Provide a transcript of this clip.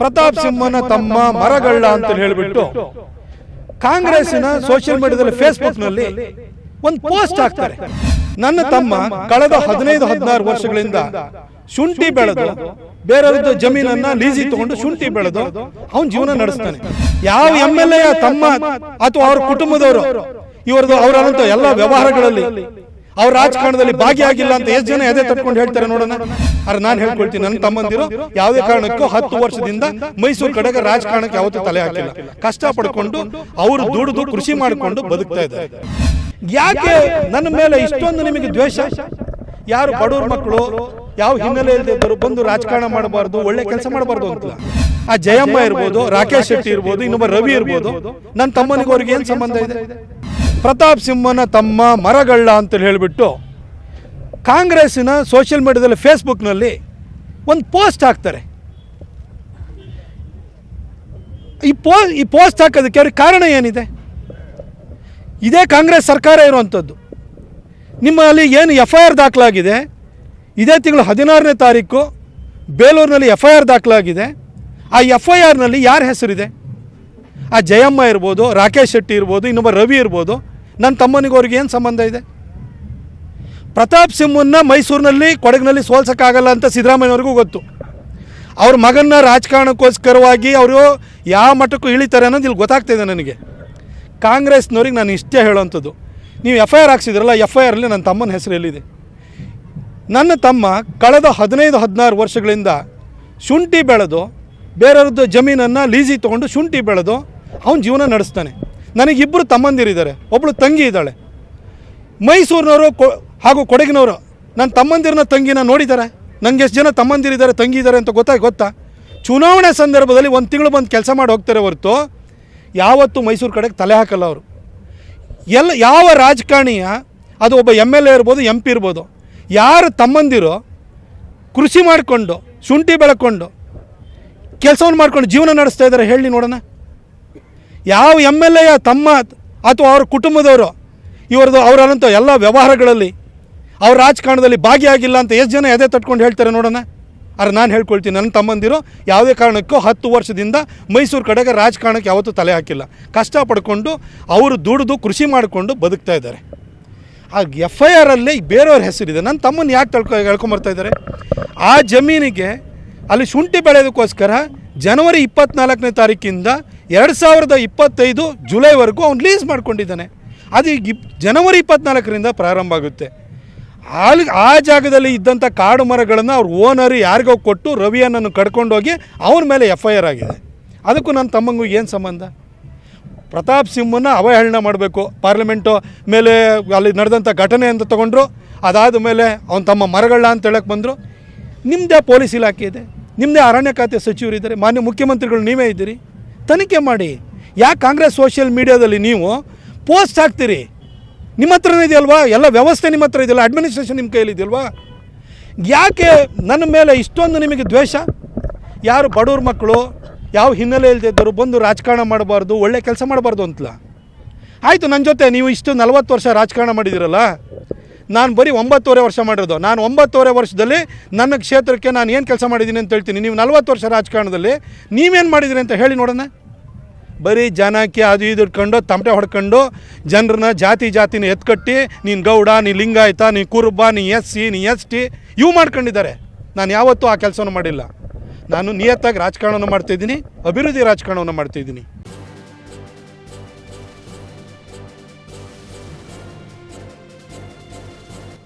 ಪ್ರತಾಪ್ ಸಿಂಹನ ತಮ್ಮ ಮರಗಳ್ಳ ಅಂತ ಹೇಳಿಬಿಟ್ಟು ಕಾಂಗ್ರೆಸ್ನ ಸೋಷಿಯಲ್ ಮೀಡಿಯಾದಲ್ಲಿ ಫೇಸ್ಬುಕ್ನಲ್ಲಿ ಒಂದು ಪೋಸ್ಟ್ ಹಾಕ್ತಾರೆ. ನನ್ನ ತಮ್ಮ ಕಳೆದ ಹದಿನೈದು ಹದಿನಾರು ವರ್ಷಗಳಿಂದ ಶುಂಠಿ ಬೆಳೆದು ಬೇರೆಯವ್ರದ್ದು ಜಮೀನನ್ನ ಲೀಸಿ ತಗೊಂಡು ಶುಂಠಿ ಬೆಳೆದು ಅವನ ಜೀವನ ನಡೆಸ್ತಾನೆ. ಯಾವ ಎಂ ಎಲ್ ಎ ತಮ್ಮ ಅಥವಾ ಅವ್ರ ಕುಟುಂಬದವರು ಇವರದು ಅವರಂತ ಎಲ್ಲ ವ್ಯವಹಾರಗಳಲ್ಲಿ ಅವ್ರ ರಾಜಕಾರಣದಲ್ಲಿ ಭಾಗಿಯಾಗಿಲ್ಲ ಅಂತ ಎಷ್ಟು ಜನ ಎದೆ ತಟ್ಕೊಂಡು ಹೇಳ್ತಾರೆ ನೋಡೋಣ. ಅರೆ ನಾನು ಹೇಳ್ಕೊಳ್ತೀನಿ ನನ್ನ ತಮ್ಮಂದಿರು ಯಾವುದೇ ಕಾರಣಕ್ಕೂ ಹತ್ತು ವರ್ಷದಿಂದ ಮೈಸೂರು ಕಡೆಗೆ ರಾಜಕಾರಣಕ್ಕೆ ಯಾವತ್ತೂ ತಲೆ ಹಾಕಿಲ್ಲ. ಕಷ್ಟ ಪಡ್ಕೊಂಡು ಅವರು ದುಡಿದು ಕೃಷಿ ಮಾಡಿಕೊಂಡು ಬದುಕ್ತಾ ಇದ್ದಾರೆ. ಯಾಕೆ ನನ್ನ ಮೇಲೆ ಇಷ್ಟೊಂದು ನಿಮಗೆ ದ್ವೇಷ? ಯಾರು ಬಡವ್ರ ಮಕ್ಕಳು, ಯಾವ ಹಿನ್ನೆಲೆ ಇದ್ದರು ಬಂದು ರಾಜಕಾರಣ ಮಾಡಬಾರ್ದು, ಒಳ್ಳೆ ಕೆಲಸ ಮಾಡಬಾರ್ದು ಅಂತ ಆ ಜಯಮ್ಮ ಇರ್ಬೋದು, ರಾಕೇಶ್ ಶೆಟ್ಟಿ ಇರ್ಬೋದು, ಇನ್ನೊಬ್ಬ ರವಿ ಇರ್ಬೋದು ನನ್ನ ತಮ್ಮನಿಗೆ ಅವ್ರಿಗೆ ಏನು ಸಂಬಂಧ ಇದೆ? ಪ್ರತಾಪ್ ಸಿಂಹನ ತಮ್ಮ ಮರಗಳ್ಳ ಅಂತ ಹೇಳಿಬಿಟ್ಟು ಕಾಂಗ್ರೆಸ್ಸಿನ ಸೋಷಿಯಲ್ ಮೀಡಿಯಾದಲ್ಲಿ ಫೇಸ್ಬುಕ್ನಲ್ಲಿ ಒಂದು ಪೋಸ್ಟ್ ಹಾಕ್ತಾರೆ. ಈ ಪೋ, ಈ ಪೋಸ್ಟ್ ಹಾಕೋದಕ್ಕೆ ಅವ್ರಿಗೆ ಕಾರಣ ಏನಿದೆ? ಇದೇ ಕಾಂಗ್ರೆಸ್ ಸರ್ಕಾರ ಇರುವಂಥದ್ದು. ನಿಮ್ಮಲ್ಲಿ ಏನು ಎಫ್ ಐ ಆರ್ ದಾಖಲಾಗಿದೆ? ಇದೇ ತಿಂಗಳು ಹದಿನಾರನೇ ತಾರೀಕು ಬೇಲೂರಿನಲ್ಲಿ ಎಫ್ ಐ ಆರ್ ದಾಖಲಾಗಿದೆ. ಆ ಎಫ್ ಐ ಆರ್ನಲ್ಲಿ ಯಾರ ಹೆಸರಿದೆ? ಆ ಜಯಮ್ಮ ಇರ್ಬೋದು, ರಾಕೇಶ್ ಶೆಟ್ಟಿ ಇರ್ಬೋದು, ಇನ್ನೊಬ್ಬ ರವಿ ಇರ್ಬೋದು ನನ್ನ ತಮ್ಮನಿಗೆ ಅವ್ರಿಗೆ ಏನು ಸಂಬಂಧ ಇದೆ? ಪ್ರತಾಪ್ ಸಿಂಹನ್ನ ಮೈಸೂರಿನಲ್ಲಿ ಕೊಡಗಿನಲ್ಲಿ ಸೋಲ್ಸೋಕ್ಕಾಗಲ್ಲ ಅಂತ ಸಿದ್ದರಾಮಯ್ಯವ್ರಿಗೂ ಗೊತ್ತು. ಅವ್ರ ಮಗನ್ನ ರಾಜಕಾರಣಕ್ಕೋಸ್ಕರವಾಗಿ ಅವರು ಯಾವ ಮಟ್ಟಕ್ಕೂ ಇಳಿತಾರೆ ಅನ್ನೋದು ಇಲ್ಲಿ ಗೊತ್ತಾಗ್ತಿದೆ ನನಗೆ. ಕಾಂಗ್ರೆಸ್ನವ್ರಿಗೆ ನಾನು ಇಷ್ಟೇ ಹೇಳೋವಂಥದ್ದು ನೀವು ಎಫ್ ಐ ಆರ್ ಹಾಕ್ಸಿದ್ರಲ್ಲ ಎಫ್ ಐ ಆರಲ್ಲಿ ನನ್ನ ತಮ್ಮನ ಹೆಸರು ಎಲ್ಲಿದೆ? ನನ್ನ ತಮ್ಮ ಕಳೆದ ಹದಿನೈದು, ಹದಿನಾರು ವರ್ಷಗಳಿಂದ ಶುಂಠಿ ಬೆಳೆದು, ಬೇರೆಯವ್ರದ್ದು ಜಮೀನನ್ನು ಲೀಸಿ ತೊಗೊಂಡು ಶುಂಠಿ ಬೆಳೆದು, ಅವನ ಜೀವನ ನಡೆಸ್ತಾನೆ. ನನಗಿಬ್ಬರು ತಮ್ಮಂದಿರಿದ್ದಾರೆ ಒಬ್ಬಳು ತಂಗಿ ಇದ್ದಾಳೆ. ಮೈಸೂರಿನವರು ಕೊ ಹಾಗೂ ಕೊಡಗಿನವರು ನನ್ನ ತಮ್ಮಂದಿರನ್ನ ತಂಗಿನ ನೋಡಿದ್ದಾರೆ ನನಗೆ ಎಷ್ಟು ಜನ ತಮ್ಮಂದಿರಿದ್ದಾರೆ ತಂಗಿ ಇದ್ದಾರೆ ಅಂತ ಗೊತ್ತಾಗಿ ಗೊತ್ತಾ? ಚುನಾವಣೆ ಸಂದರ್ಭದಲ್ಲಿ ಒಂದು ತಿಂಗಳು ಬಂದು ಕೆಲಸ ಮಾಡಿ ಹೋಗ್ತಾರೆ ಹೊರತು ಯಾವತ್ತೂ ಮೈಸೂರು ಕಡೆಗೆ ತಲೆ ಹಾಕಲ್ಲ ಅವರು. ಎಲ್ಲ, ಯಾವ ರಾಜಕಾರಣಿಯ, ಅದು ಒಬ್ಬ ಎಂ ಎಲ್ ಎ ಇರ್ಬೋದು, ಎಂ ಪಿ ಇರ್ಬೋದು, ಯಾರು ತಮ್ಮಂದಿರು ಕೃಷಿ ಮಾಡಿಕೊಂಡು, ಶುಂಠಿ ಬೆಳ್ಕೊಂಡು ಕೆಲಸವನ್ನು ಮಾಡ್ಕೊಂಡು ಜೀವನ ನಡೆಸ್ತಾ ಇದ್ದಾರೆ ಹೇಳಿ ನೋಡೋಣ. ಯಾವ ಎಂ ಎಲ್ ಎಯ ತಮ್ಮ ಅಥವಾ ಅವ್ರ ಕುಟುಂಬದವರು ಇವರದು ಅವರಂತ ಎಲ್ಲ ವ್ಯವಹಾರಗಳಲ್ಲಿ ಅವ್ರ ರಾಜಕಾರಣದಲ್ಲಿ ಭಾಗಿಯಾಗಿಲ್ಲ ಅಂತ ಎಷ್ಟು ಜನ ಎದೆ ತಟ್ಕೊಂಡು ಹೇಳ್ತಾರೆ ನೋಡೋಣ? ಅರೆ ನಾನು ಹೇಳ್ಕೊಳ್ತೀನಿ, ನನ್ನ ತಮ್ಮಂದಿರು ಯಾವುದೇ ಕಾರಣಕ್ಕೂ ಹತ್ತು ವರ್ಷದಿಂದ ಮೈಸೂರು ಕಡೆಗೆ ರಾಜಕಾರಣಕ್ಕೆ ಯಾವತ್ತೂ ತಲೆ ಹಾಕಿಲ್ಲ. ಕಷ್ಟ ಪಡ್ಕೊಂಡು ಅವರು ದುಡಿದು ಕೃಷಿ ಮಾಡಿಕೊಂಡು ಬದುಕ್ತಾ ಇದ್ದಾರೆ. ಆ ಎಫ್ ಐ ಆರಲ್ಲಿ ಬೇರೆಯವ್ರ ಹೆಸರಿದೆ. ನನ್ನ ತಮ್ಮನ ಯಾಕೆ ತಳ್ಕೊ ಹೇಳ್ಕೊಂಬರ್ತಾ ಇದ್ದಾರೆ? ಆ ಜಮೀನಿಗೆ ಅಲ್ಲಿ ಶುಂಠಿ ಬೆಳೆಯೋದಕ್ಕೋಸ್ಕರ ಜನವರಿ ಇಪ್ಪತ್ನಾಲ್ಕನೇ ತಾರೀಕಿಂದ ಎರಡು ಸಾವಿರದ ಇಪ್ಪತ್ತೈದು ಜುಲೈವರೆಗೂ ಅವ್ನು ಲೀಸ್ ಮಾಡ್ಕೊಂಡಿದ್ದಾನೆ. ಅದು ಈಗ ಜನವರಿ ಇಪ್ಪತ್ನಾಲ್ಕರಿಂದ ಪ್ರಾರಂಭ ಆಗುತ್ತೆ. ಅಲ್ಲಿ ಆ ಜಾಗದಲ್ಲಿ ಇದ್ದಂಥ ಕಾಡು ಮರಗಳನ್ನು ಅವ್ರ ಓನರ್ ಯಾರಿಗೋ ಕೊಟ್ಟು ರವಿಯನ್ನನ್ನು ಕಡ್ಕೊಂಡೋಗಿ ಅವನ ಮೇಲೆ ಎಫ್ ಐ ಆರ್ ಆಗಿದೆ. ಅದಕ್ಕೂ ನನ್ನ ತಮ್ಮಂಗೂ ಏನು ಸಂಬಂಧ? ಪ್ರತಾಪ್ ಸಿಂಹನ ಅವಹೇಳನ ಮಾಡಬೇಕು. ಪಾರ್ಲಿಮೆಂಟು ಮೇಲೆ ಅಲ್ಲಿ ನಡೆದಂಥ ಘಟನೆ ಅಂತ ತಗೊಂಡ್ರು. ಅದಾದ ಮೇಲೆ ಅವ್ನು ತಮ್ಮ ಮರಗಳ ಅಂತ ಹೇಳಕ್ಕೆ ಬಂದರು. ನಿಮ್ಮದೇ ಪೊಲೀಸ್ ಇಲಾಖೆ ಇದೆ. ನಿಮ್ಮದೇ ಅರಣ್ಯ ಖಾತೆ ಸಚಿವರಿದ್ದಾರೆ ಮಾನ್ಯ ಮುಖ್ಯಮಂತ್ರಿಗಳು ನೀವೇ ಇದ್ದೀರಿ. ತನಿಖೆ ಮಾಡಿ. ಯಾಕೆ ಕಾಂಗ್ರೆಸ್ ಸೋಷಿಯಲ್ ಮೀಡಿಯಾದಲ್ಲಿ ನೀವು ಪೋಸ್ಟ್ ಹಾಕ್ತೀರಿ? ನಿಮ್ಮ ಹತ್ರನೇ ಇದೆಯಲ್ವಾ? ಎಲ್ಲ ವ್ಯವಸ್ಥೆ ನಿಮ್ಮ ಹತ್ರ ಇದೆಯಲ್ಲ? ಅಡ್ಮಿನಿಸ್ಟ್ರೇಷನ್ ನಿಮ್ಮ ಕೈಯಲ್ಲಿ ಇದೆಯಲ್ವಾ? ಯಾಕೆ ನನ್ನ ಮೇಲೆ ಇಷ್ಟೊಂದು ನಿಮಗೆ ದ್ವೇಷ? ಯಾರು ಬಡವ್ರ ಮಕ್ಕಳು, ಯಾವ ಹಿನ್ನೆಲೆ ಇಲ್ದಿದ್ದರು ಬಂದು ರಾಜಕಾರಣ ಮಾಡಬಾರ್ದು, ಒಳ್ಳೆ ಕೆಲಸ ಮಾಡಬಾರ್ದು ಅಂತಲ್ಲ. ಆಯಿತು ನನ್ನ ಜೊತೆ ನೀವು ಇಷ್ಟು ನಲವತ್ತು ವರ್ಷ ರಾಜಕಾರಣ ಮಾಡಿದಿರಲ್ಲ? ನಾನು ಬರೀ ಒಂಬತ್ತುವರೆ ವರ್ಷ ಮಾಡಿರೋದು. ನಾನು ಒಂಬತ್ತುವರೆ ವರ್ಷದಲ್ಲಿ ನನ್ನ ಕ್ಷೇತ್ರಕ್ಕೆ ನಾನು ಏನು ಕೆಲಸ ಮಾಡಿದ್ದೀನಿ ಅಂತ ಹೇಳ್ತೀನಿ. ನೀವು ನಲ್ವತ್ತು ವರ್ಷ ರಾಜಕಾರಣದಲ್ಲಿ ನೀವೇನು ಮಾಡಿದ್ದೀರಿ ಅಂತ ಹೇಳಿ ನೋಡೋಣ. ಬರೀ ಜನಕ್ಕೆ ಅದು ಇದು ಇಟ್ಕೊಂಡು ತಮಟೆ ಹೊಡ್ಕೊಂಡು ಜನರನ್ನ ಜಾತಿ ಜಾತಿನ ಎತ್ಕಟ್ಟಿ, ನೀನು ಗೌಡ, ನೀ ಲಿಂಗಾಯತ, ನೀ ಕುರುಬ, ನೀ ಎಸ್ ಸಿ, ನೀ ಎಸ್ ಟಿ, ಇವು ಮಾಡ್ಕೊಂಡಿದ್ದಾರೆ. ನಾನು ಯಾವತ್ತೂ ಆ ಕೆಲಸವನ್ನು ಮಾಡಿಲ್ಲ. ನಾನು ನಿಯತ್ತಾಗಿ ರಾಜಕಾರಣವನ್ನು ಮಾಡ್ತಾಯಿದ್ದೀನಿ ಅಭಿವೃದ್ಧಿ ರಾಜಕಾರಣವನ್ನು ಮಾಡ್ತಾಯಿದ್ದೀನಿ